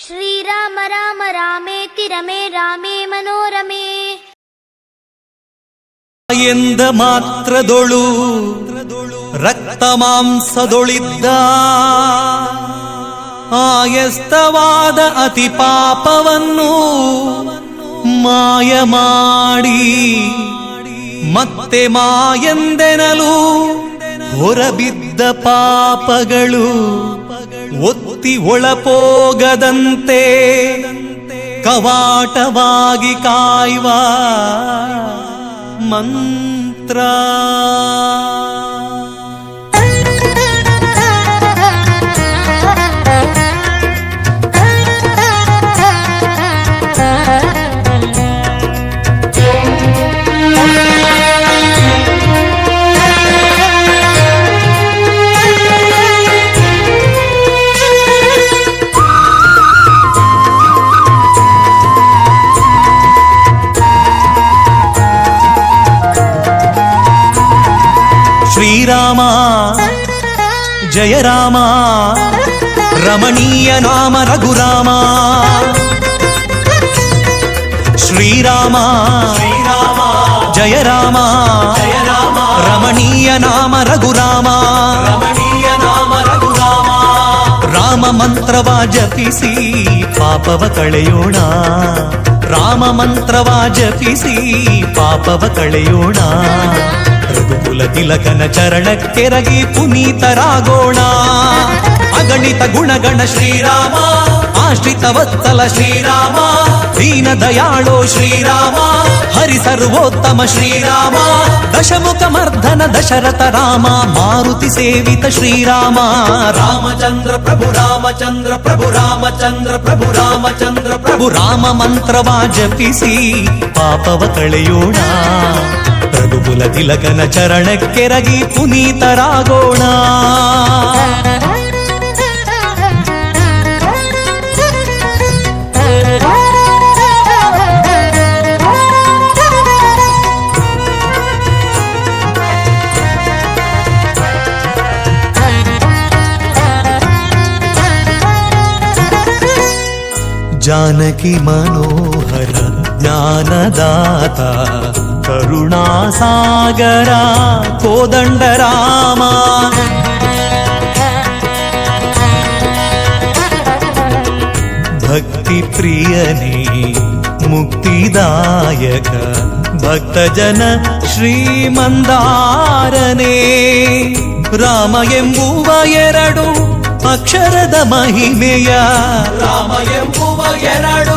ಶ್ರೀರಾಮ ರಾಮ ರಾಮೇತಿ ರಮೇ ರಾಮೇ ಮನೋರಮೇ. ಎಂದ ಮಾತ್ರದೊಳು ರಕ್ತ ಮಾಂಸದೊಳಿದ್ದ ಆಯಸ್ತವಾದ ಅತಿ ಪಾಪವನ್ನು ಮಾಯ ಮಾಡಿ ಮತ್ತೆ ಮಾಯಂದೆನಲು ಹೊರಬಿದ್ದ ಪಾಪಗಳು ಒತ್ತಿ ಒಳಪೋಗದಂತೆ ಕವಾಟವಾಗಿ ಕಾಯುವ ಮಂತ್ರ. జయ రామ. రమణీయ నామ రఘురామ. శ్రీరామ. జయ రామ. రమణీయ నామ రఘురామ. రామ మంತ್ರವ ಜಪಿಸಿ పాపవ కళయోణ. రామ ಮಂತ್ರವ ಜಪಿಸಿ పాపవ కళయోణ. ರಘುಕುಲ ತಿಲಕನ ಚರಣಕ್ಕೆರಗಿ ಪುನೀತರಾಗೋಣ. ಅಗಣಿತ ಗುಣಗಣ ಶ್ರೀರಾಮ ಆಶ್ರಿತ ವತ್ತಲ ಶ್ರೀರಾಮ ದೀನ ದಯಾಳೋ ಶ್ರೀರಾಮ ಹರಿ ಸರ್ವೋತ್ತಮ ಶ್ರೀರಾಮ ದಶಮುಖ ಮರ್ಧನ ದಶರಥ ರಾಮ ಮಾರುತಿ ಸೇವಿತ ಶ್ರೀರಾಮ. ರಾಮಚಂದ್ರ ಪ್ರಭು ರಾಮಚಂದ್ರ ಪ್ರಭು ರಾಮಚಂದ್ರ ಪ್ರಭು ರಾಮಚಂದ್ರ ಪ್ರಭು. ರಾಮ ಮಂತ್ರವ ಜಪಿಸಿ ಪಾಪವ ಕಳೆಯೋಣ. ರಘುಕುಲ ತಿಲಕನ ಚರಣಕ್ಕೆರಗಿ ಪುನೀತರಾಗೋಣ ಜಾನಕಿ ಮನೋಹರ ಜ್ಞಾನದಾತ கருணாசாகரா கோதண்டராமா பக்தி பிரியனே முக்திதாயக பக்தஜன ಶ್ರೀಮಂದಾರನೇ ರಾಮ ಎಂಬುವ ಎರಡು ಅಕ್ಷರದ ಮಹಿಮೆಯ ರಾಮ ಎಂಬುವ ಎರಡು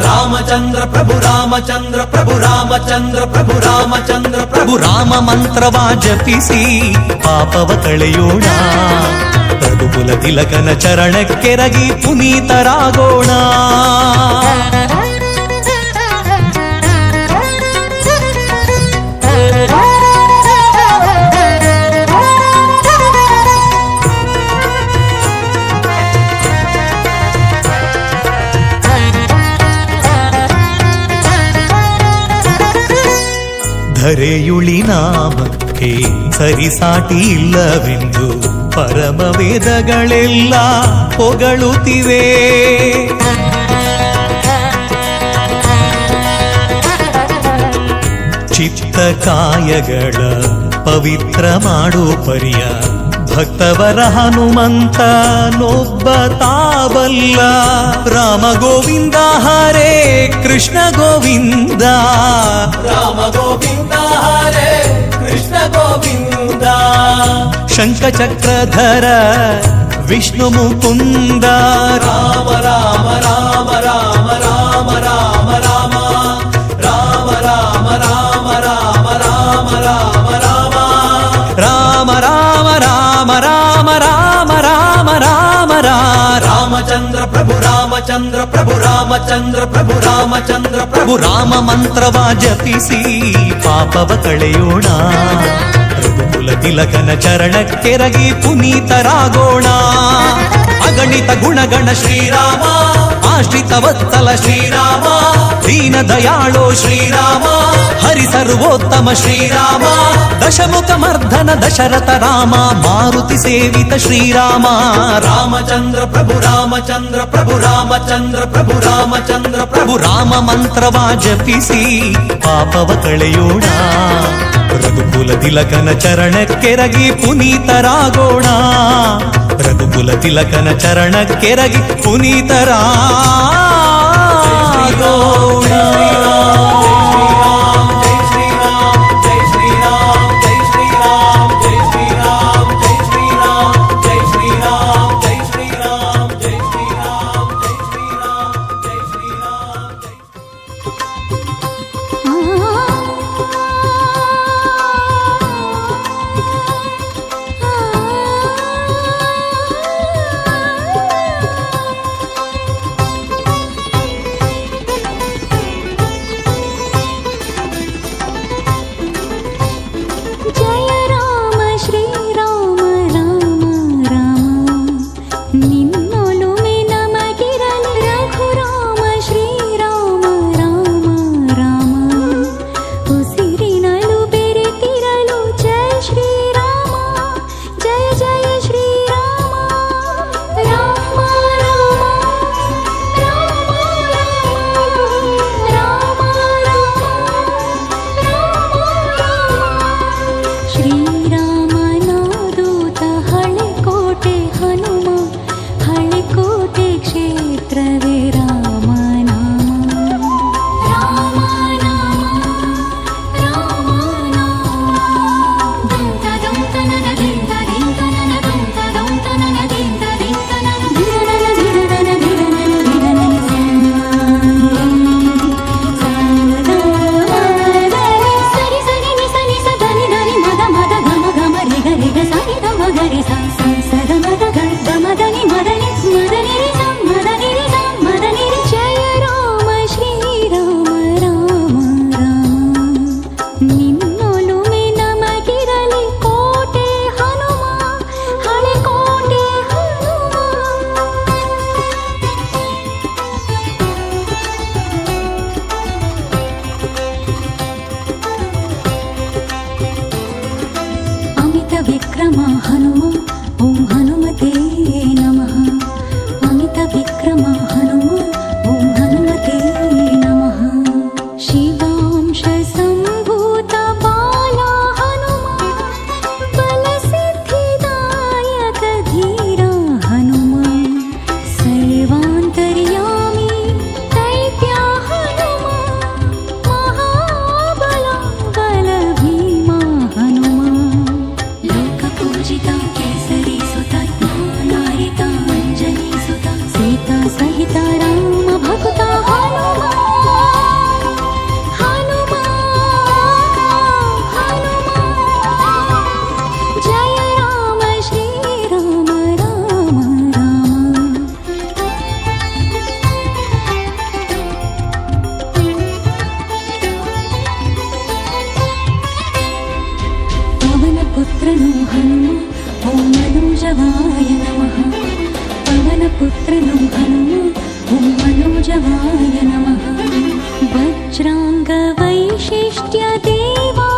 రామచంద్ర ప్రభు రామచంద్ర ప్రభు రామచంద్ర ప్రభు రామచಂದ್ರ ಪ್ರಭು ರಾಮ ಮಂತ್ರವಾ ಜಪಿಸಿ ಪಾಪವ ಕಳೆಯೋಣ ಪ್ರಭುಕುಲ ತಿಲಕನ ಚರಣಕ್ಕೆರಗಿ ಪುನೀತರಾಗೋಣ ಧರೆಯುಳಿ ನಾಮಕ್ಕೆ ಸರಿಸಾಟಿ ಇಲ್ಲವೆಂದು ಪರಮ ವೇದಗಳೆಲ್ಲ ಹೊಗಳುತ್ತಿವೆ. ಚಿತ್ತ ಕಾಯಗಳ ಪವಿತ್ರ ಮಾಡು ಪರಿಯ ಭಕ್ತವರ ಹನುಮಂತ ನೊಬ್ಬ ತಾವಲ್ಲ ರಾಮ ಗೋವಿಂದ ಹರೇ ಕೃಷ್ಣ ಗೋವಿಂದ ರಾಮ ಗೋವಿಂದ ಹರೇ ಕೃಷ್ಣ ಗೋವಿಂದ ಶಂಖ ಚಕ್ರಧರ ವಿಷ್ಣು ಮುಕುಂದ ರಾಮ ರಾಮ ರಾಮ ರಾಮ ರಾಮ రామ రామ రామ రామ రామ రామచంద్ర ప్రభు రామచంద్ర ప్రభు రామచంద్ర ప్రభు రామచంద్ರ ప్రభు రాಮ ಮಂತ್ರವಾ ಜಪಿಸಿ ಪಾಪವ ಕಳೆಯೋಣ ಋತುಕುಲ ತಿಲಕನ ಚರಣಕ್ಕೆರಗಿ ಪುನೀತರಾಗೋಣ ಅಗಣಿತ ಗುಣಗಣ ಶ್ರೀರಾಮ ಶ್ರಿತವತ್ಸಲ ಶ್ರೀರಾಮ ದೀನ ದಯಾಳೋ ಶ್ರೀರಾಮ ಹರಿ ಸರ್ವೋತ್ತಮ ಶ್ರೀರಾಮ ದಶಮುಖಮರ್ಧನ ದಶರಥ ರಾಮ ಮಾರುತಿ ಸೇವಿತ ಶ್ರೀರಾಮ ರಾಮಚಂದ್ರ ಪ್ರಭು ರಾಮಚಂದ್ರ ಪ್ರಭು ರಾಮಚಂದ್ರ ಪ್ರಭು ರಾಮಚಂದ್ರ ಪ್ರಭು ರಾಮ ಮಂತ್ರವಾ ಜಪಿಸಿ ಪಾಪವ ಕಳೆಯೋಣ ರಘುಕುಲ ತಿಲಕನ ಚರಣಕ್ಕೆರಗಿ ಪುನೀತರಾಗೋಣ రఘుకుల తిలకన చరణ కెరగి పునీతరా पुत्र लुम्भो ओमनुजवाय नमः। पवनपुत्रलुभनु मनुजवाय नमः। वज्राङ्गवैशिष्ट्यदेवा